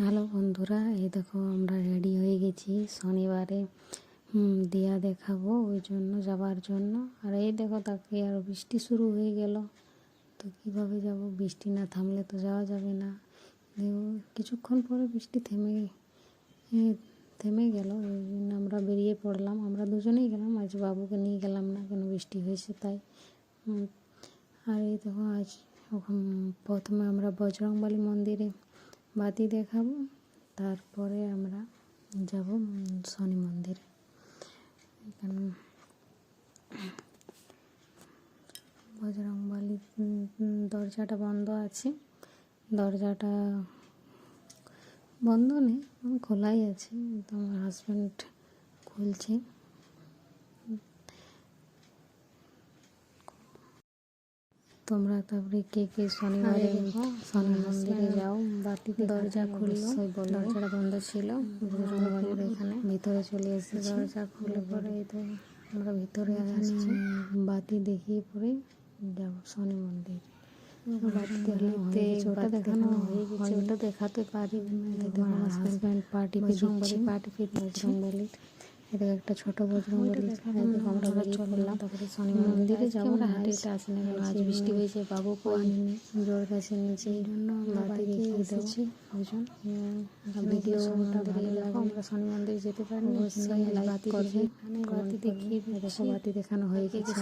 Hello বন্ধুরা, এই দেখো আমরা রেডি হয়ে গেছি। শনিবারে দিয়া দেখাবো ওই জন্য, যাবার জন্য। আর এই দেখো, তাকে আর বৃষ্টি শুরু হয়ে গেল। তো কীভাবে যাব? বৃষ্টি না থামলে তো যাওয়া যাবে না। কিছুক্ষণ পরে বৃষ্টি থেমে থেমে গেল। ওই জন্য আমরা বেরিয়ে পড়লাম। আমরা দুজনেই গেলাম, আজ বাবুকে নিয়ে গেলাম না, কেন বৃষ্টি হয়েছে তাই। আর এই দেখো, আজ প্রথমে আমরা বজরংবলী মন্দিরে বাতি দেখাবো, তারপরে আমরা যাব শনি মন্দিরে। এখানে বজরংবলী দরজাটা বন্ধ আছে। দরজাটা বন্ধ নেই, খোলাই আছে। তো আমার হাজব্যান্ড খুলছে। তোমরা তারপরে কে কে শনিবারে শনি মন্দিরে যাও বাতি দরজা খুললো। দরজাটা বন্ধ ছিল। এখানে। ভিতরে চলে এসে দরজা খুলে পরে আমরা ভিতরে আসছি। বাতি দেখিয়ে পরে যাব শনি মন্দির। দেখানো হয়ে গেছে ওটা দেখাতে পারি পার্টি পার্টি এটা একটা ছোট আমরা তারপরে শনি মন্দিরে যাব না হাঁটিটা আসে না কেন আজ বৃষ্টি হয়েছে বাবুকে আনিনি জ্বর কাছে নিচে। এই জন্য আমরা এসেছি। আমরা শনি মন্দিরে যেতে পারিনি বাতি বাতি দেখানো হয়ে গেছে।